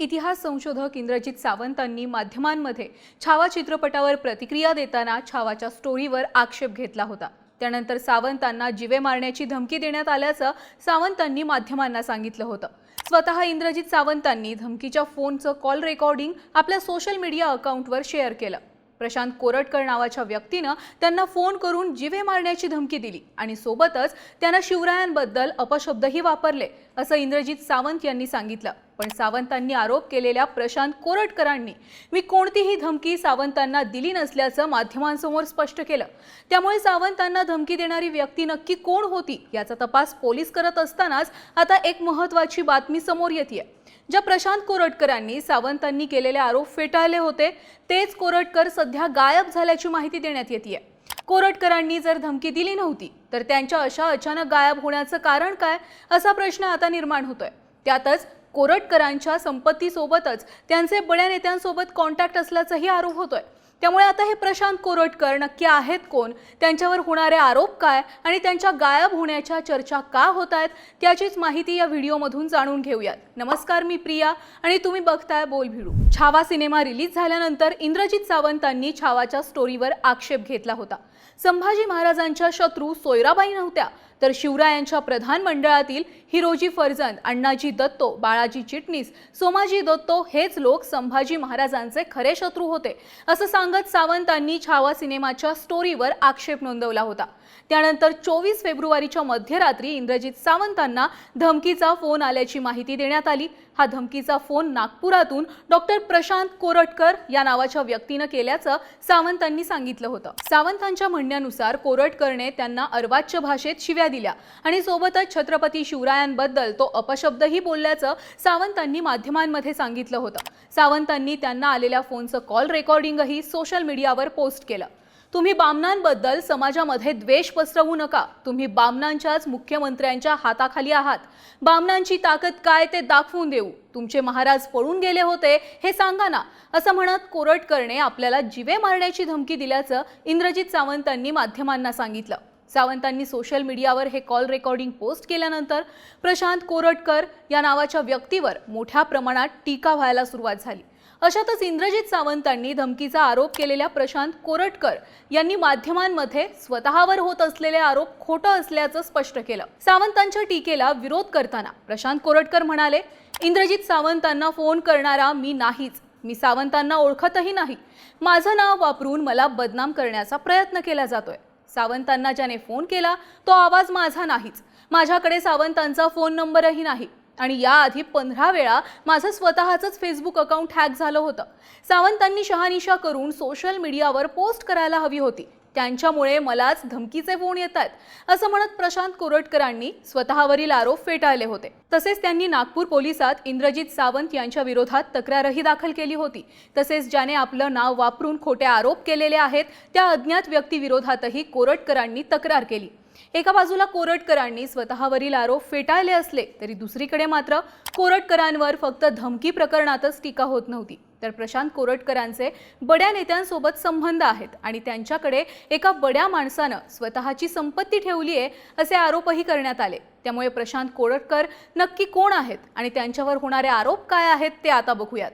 इतिहास संशोधक इंद्रजित सावंतांनी माध्यमांमध्ये छावा चित्रपटावर प्रतिक्रिया देताना छावाच्या स्टोरीवर आक्षेप घेतला होता. त्यानंतर सावंतांना जिवे मारण्याची धमकी देण्यात आल्याचं सावंतांनी माध्यमांना सांगितलं होतं. स्वतः इंद्रजित सावंतांनी धमकीच्या फोनचं कॉल रेकॉर्डिंग आपल्या सोशल मीडिया अकाउंटवर शेअर केलं. प्रशांत कोरटकर नावाच्या व्यक्तीनं त्यांना फोन करून जिवे मारण्याची धमकी दिली आणि सोबतच त्यांना शिवरायांबद्दल अपशब्दही वापरले असं इंद्रजित सावंत यांनी सांगितलं. पण सावंतांनी आरोप केलेल्या प्रशांत कोरटकरांनी मी कोणतीही धमकी सावंतांना दिली नसल्याचं माध्यमांसमोर स्पष्ट केलं. त्यामुळे सावंतांना धमकी देणारी व्यक्ती नक्की कोण होती याचा तपास पोलीस करत असतानाच आता एक महत्त्वाची बातमी समोर येते ज्या प्रशांत कोरटकरांनी सावंतांनी केलेले आरोप फेटाळले होते तेच कोरटकर सध्या गायब झाल्याची माहिती देण्यात येते कोरटकरांनी जर धमकी दिली नव्हती तर त्यांच्या अशा अचानक गायब होण्याचं कारण काय असा प्रश्न आता निर्माण होतोय. त्यातच कोरटकरांच्या संपत्तीसोबतच त्यांचे बड्या नेत्यांसोबत कॉन्टॅक्ट असल्याचाही आरोप होतोय. त्यामुळे आता हे प्रशांत कोरटकर नक्की आहेत कोण? त्यांच्यावर होणारे आरोप काय? आणि त्यांच्या गायब होण्याच्या चर्चा का होत आहेत? त्याचीच माहिती या व्हिडिओमधून जाणून घेऊयात. नमस्कार मी प्रिया आणि तुम्ही बघताय बोल भिडू. छावा सिनेमा रिलीज झाल्यानंतर इंद्रजित सावंतांनी छावाच्या स्टोरीवर आक्षेप घेतला होता. संभाजी महाराजांच्या शत्रू सोयराबाई नव्हत्या तर शिवरायांच्या प्रधान मंडळातील हिरोजी फर्जंद अण्णाजी दत्तो बाळाजी चिटणीस सोमाजी दत्तो हेच लोक संभाजी महाराजांचे खरे शत्रू होते असं सांगत सावंतांनी छावा सिनेमाच्या स्टोरीवर आक्षेप नोंदवला होता. त्यानंतर चोवीस फेब्रुवारीच्या मध्यरात्री इंद्रजित सावंतांना धमकीचा फोन आल्याची माहिती देण्यात आली. हा धमकीचा फोन नागपुरातून डॉक्टर प्रशांत कोरटकर या नावाच्या व्यक्तीनं केल्याचं सावंतांनी सांगितलं होतं. सावंतांच्या म्हणण्यानुसार कोरटकरने त्यांना अर्वाच्य भाषेत शिव्या दिल्या आणि सोबतच छत्रपती शिवरायांबद्दल तो अपशब्दही बोलल्याचं सावंतांनी माध्यमांमध्ये सांगितलं होतं. सावंतांनी त्यांना आलेल्या फोनचं कॉल रेकॉर्डिंगही सोशल मीडियावर पोस्ट केलं. तुम्ही बामणांबद्दल समाजामध्ये द्वेष पसरवू नका. तुम्ही बामणांच्याच मुख्यमंत्र्यांच्या हाताखाली आहात. बामणांची ताकद काय ते दाखवून देऊ. तुमचे महाराज पळून गेले होते हे सांगा ना. असं म्हणत कोरटकरने आपल्याला जिवे मारण्याची धमकी दिल्याचं इंद्रजित सावंतांनी माध्यमांना सांगितलं. सावंतांनी सोशल मीडियावर हे कॉल रेकॉर्डिंग पोस्ट केल्यानंतर प्रशांत कोरटकर या नावाच्या व्यक्तीवर मोठ्या प्रमाणात टीका व्हायला सुरुवात झाली. अशातच इंद्रजित सावंतांनी धमकीचा आरोप केलेल्या प्रशांत कोरटकर यांनी माध्यमांमध्ये स्वतःवर होत असलेले आरोप खोटं असल्याचं स्पष्ट केलं. सावंतांच्या टीकेला विरोध करताना प्रशांत कोरटकर म्हणाले इंद्रजित सावंतांना फोन करणारा मी नाहीच. मी सावंतांना ओळखतही नाही. माझं नाव वापरून मला बदनाम करण्याचा प्रयत्न केला जातोय. सावंतांना ज्याने फोन केला तो आवाज माझा नाहीच. माझ्याकडे सावंतांचा फोन नंबरही नाही. आणि याआधी पंधरा वेळा माझं स्वतःचंच फेसबुक अकाउंट हॅक झालं होतं. सावंतांनी शहानिशा करून सोशल मीडियावर पोस्ट करायला हवी होती. त्यांच्यामुळे मलाच धमकीचे फोन येत आहेत. असं म्हणत प्रशांत कोरटकरांनी स्वतःवरील आरोप फेटाळले होते. तसेच त्यांनी नागपूर पोलिसात इंद्रजित सावंत यांच्या विरोधात तक्रारही दाखल केली होती. तसेच ज्याने आपलं नाव वापरून खोटे आरोप केलेले आहेत त्या अज्ञात व्यक्तीविरोधातही कोरटकरांनी तक्रार केली. एका बाजूला कोरटकरांनी स्वतःवरील आरोप फेटाळले असले तरी दुसरीकडे मात्र कोरटकरांवर फक्त धमकी प्रकरणातच टीका होत नव्हती. तर प्रशांत कोरटकरांचे बड्या नेत्यांसोबत संबंध आहेत आणि त्यांच्याकडे एका बड्या माणसानं स्वतःची संपत्ती ठेवली आहे असे आरोपही करण्यात आले. त्यामुळे प्रशांत कोरटकर नक्की कोण आहेत आणि त्यांच्यावर होणारे आरोप काय आहेत ते आता बघूयात.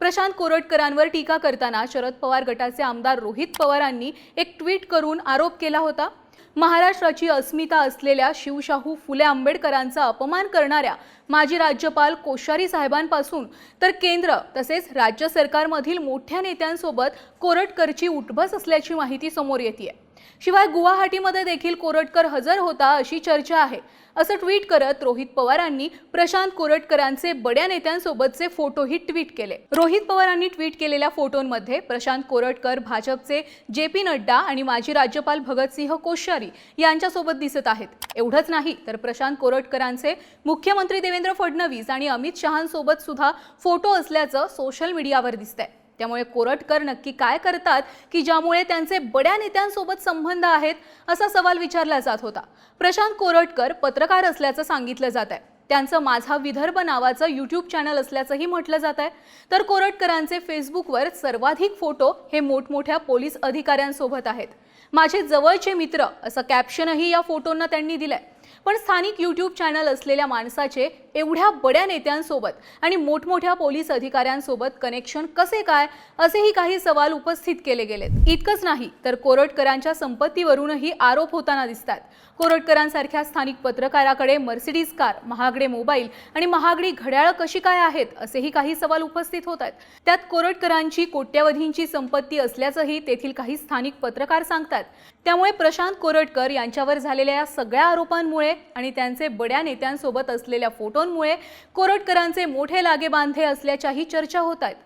प्रशांत कोरटकरांवर टीका करताना शरद पवार गटाचे आमदार रोहित पवारांनी एक ट्विट करून आरोप केला होता. महाराष्ट्राची अस्मिता असलेल्या शिवशाहू फुले आंबेडकरांचा अपमान करणाऱ्या माजी राज्यपाल कोश्यारी साहेबांपासून तर केंद्र तसेच राज्य सरकारमधील मोठ्या नेत्यांसोबत कोरटकरची उठबस असल्याची माहिती समोर येते शिवाय गुवाहाटीमध्ये देखील कोरटकर हजर होता अशी चर्चा आहे. असं ट्विट करत रोहित पवारांनी प्रशांत कोरटकरांचे बड्या नेत्यांसोबतचे फोटोही ट्विट केले. रोहित पवारांनी ट्विट केलेल्या फोटोंमध्ये प्रशांत कोरटकर भाजपचे जे पी नड्डा आणि माजी राज्यपाल भगतसिंह कोश्यारी यांच्यासोबत दिसत आहेत. एवढंच नाही तर प्रशांत कोरटकरांचे मुख्यमंत्री देवेंद्र फडणवीस आणि अमित शहांसोबत सुद्धा फोटो असल्याचं सोशल मीडियावर दिसतंय. त्यामुळे कोरटकर नक्की काय करतात की ज्यामुळे त्यांचे बड्या नेत्यांसोबत संबंध आहेत असा सवाल विचारला जात होता. प्रशांत कोरटकर पत्रकार असल्याचं सांगितलं जात आहे त्यांचं माझा विदर्भ नावाचं यूट्यूब चॅनल असल्याचंही म्हटलं जात आहे तर कोरटकरांचे फेसबुकवर सर्वाधिक फोटो हे मोठमोठ्या पोलीस अधिकाऱ्यांसोबत आहेत. माझे जवळचे मित्र असं कॅप्शनही या फोटोंना त्यांनी दिलंय. पण स्थानिक यूट्यूब चॅनल असलेल्या माणसाचे एवढ्या बड्या नेत्यांसोबत आणि मोठमोठ्या पोलीस अधिकाऱ्यांसोबत कनेक्शन कसे काय असेही काही सवाल उपस्थित केले गेलेत. इतकंच नाही तर कोरटकरांच्या संपत्तीवरूनही आरोप होताना दिसतात. कोरटकरांसारख्या स्थानिक पत्रकाराकडे मर्सिडीज कार महागडे मोबाईल आणि महागडी घड्याळं कशी काय आहेत असेही काही सवाल उपस्थित होत आहेत त्यात कोरटकरांची कोट्यवधींची संपत्ती असल्याचंही तेथील काही स्थानिक पत्रकार सांगतात. त्यामुळे प्रशांत कोरटकर यांच्यावर झालेल्या या सगळ्या आरोपांमुळे आणि त्यांचे बड्या नेत्यांसोबत असलेल्या लॉकडाऊनमुळे कोरटकरांचे मोठे लागे बांधे असल्याच्याही चर्चा होत आहेत.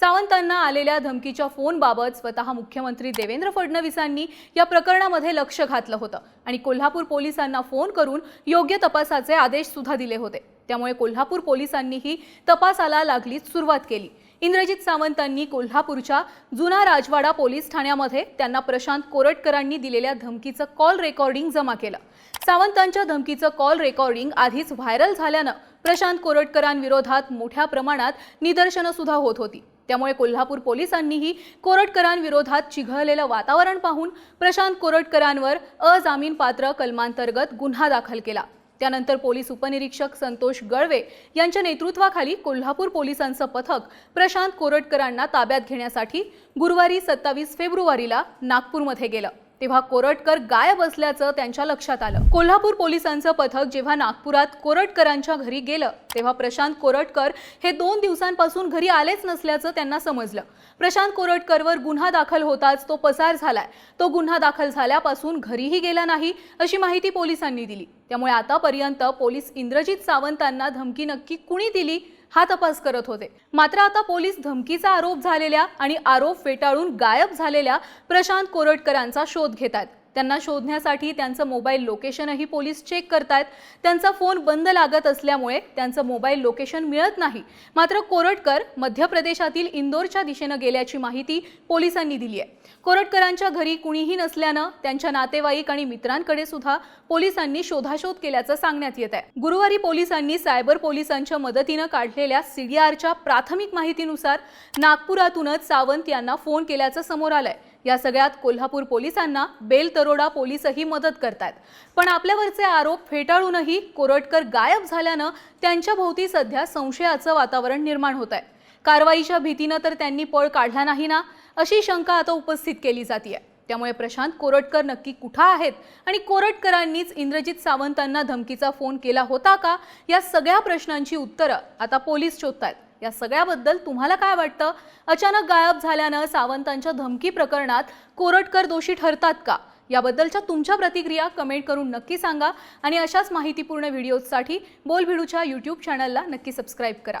सावंतांना आलेल्या धमकीच्या फोनबाबत स्वतः मुख्यमंत्री देवेंद्र फडणवीसांनी या प्रकरणामध्ये लक्ष घातलं होतं आणि कोल्हापूर पोलिसांना फोन करून योग्य तपासाचे आदेश सुद्धा दिले होते. त्यामुळे कोल्हापूर पोलिसांनीही तपासाला लागलीच सुरुवात केली. इंद्रजित सावंतांनी कोल्हापूरच्या जुना राजवाडा पोलीस ठाण्यामध्ये त्यांना प्रशांत कोरटकरांनी दिलेल्या धमकीचं कॉल रेकॉर्डिंग जमा केलं. सावंतांच्या धमकीचं कॉल रेकॉर्डिंग आधीच व्हायरल झाल्यानं प्रशांत कोरटकरांविरोधात मोठ्या प्रमाणात निदर्शनं सुद्धा होत होती. त्यामुळे कोल्हापूर पोलिसांनीही कोरटकरांविरोधात चिघळलेलं वातावरण पाहून प्रशांत कोरटकरांवर अजामीन पात्र कलमांतर्गत गुन्हा दाखल केला. त्यानंतर पोलीस उपनिरीक्षक संतोष गळवे यांच्या नेतृत्वाखाली कोल्हापूर पोलिसांचं पथक प्रशांत कोरटकरांना ताब्यात घेण्यासाठी गुरुवारी सत्तावीस फेब्रुवारीला नागपूरमध्ये गेलं. तेव्हा कोरटकर गायब असल्याचं त्यांच्या लक्षात आलं. कोल्हापूर पोलिसांचं पथक जेव्हा नागपुरात कोरटकरांच्या घरी गेलं तेव्हा प्रशांत कोरटकर हे दोन दिवसांपासून घरी आलेच नसल्याचं त्यांना समजलं. प्रशांत कोरटकरवर गुन्हा दाखल होताच तो पसार झालाय. तो गुन्हा दाखल झाल्यापासून घरीही गेला नाही अशी माहिती पोलिसांनी दिली. त्यामुळे आतापर्यंत पोलीस इंद्रजित सावंतांना धमकी नक्की कुणी दिली हा तपास करत होते. मात्र आता पोलीस धमकीचा आरोप झालेल्या आणि आरोप फेटाळून गायब झालेल्या प्रशांत कोरटकरांचा शोध घेत आहेत त्यांना शोधण्यासाठी त्यांचं मोबाईल लोकेशनही पोलीस चेक करतायत. त्यांचा फोन बंद लागत असल्यामुळे त्यांचं मोबाईल लोकेशन मिळत नाही. मात्र कोरटकर मध्य प्रदेशातील इंदोरच्या दिशेनं गेल्याची माहिती पोलिसांनी दिली आहे. कोरटकरांच्या घरी कुणीही नसल्यानं त्यांच्या नातेवाईक आणि मित्रांकडे सुद्धा पोलिसांनी शोधाशोध केल्याचं सांगण्यात येत आहे. गुरुवारी पोलिसांनी सायबर पोलिसांच्या मदतीनं काढलेल्या सीडीआरच्या प्राथमिक माहितीनुसार नागपुरातूनच सावंत यांना फोन केल्याचं समोर आलंय. या सगळ्यात कोल्हापूर पोलिसांना बेल तरोडा पोलीसही मदत करतात पण आपल्यावरचे आरोप फेटाळूनही कोरटकर गायब झाल्यानं त्यांच्या भोवती सध्या संशयाचं वातावरण निर्माण होत आहे कारवाईच्या भीतीनं तर त्यांनी पळ काढला नाही ना अशी शंका आता उपस्थित केली जाते त्यामुळे प्रशांत कोरटकर नक्की कुठं आहेत आणि कोरटकरांनीच इंद्रजित सावंतांना धमकीचा फोन केला होता का? या सगळ्या प्रश्नांची उत्तरं आता पोलीस शोधतात या सगळ्याबद्दल तुम्हाला काय वाटतं? अचानक गायब झाल्यानं सावंतांच्या धमकी प्रकरणात कोरटकर दोषी ठरतात का? याबद्दलच्या तुमच्या प्रतिक्रिया कमेंट करून नक्की सांगा आणि अशाच माहितीपूर्ण व्हिडिओजसाठी बोलभिडूच्या यूट्यूब चॅनलला नक्की सबस्क्राईब करा.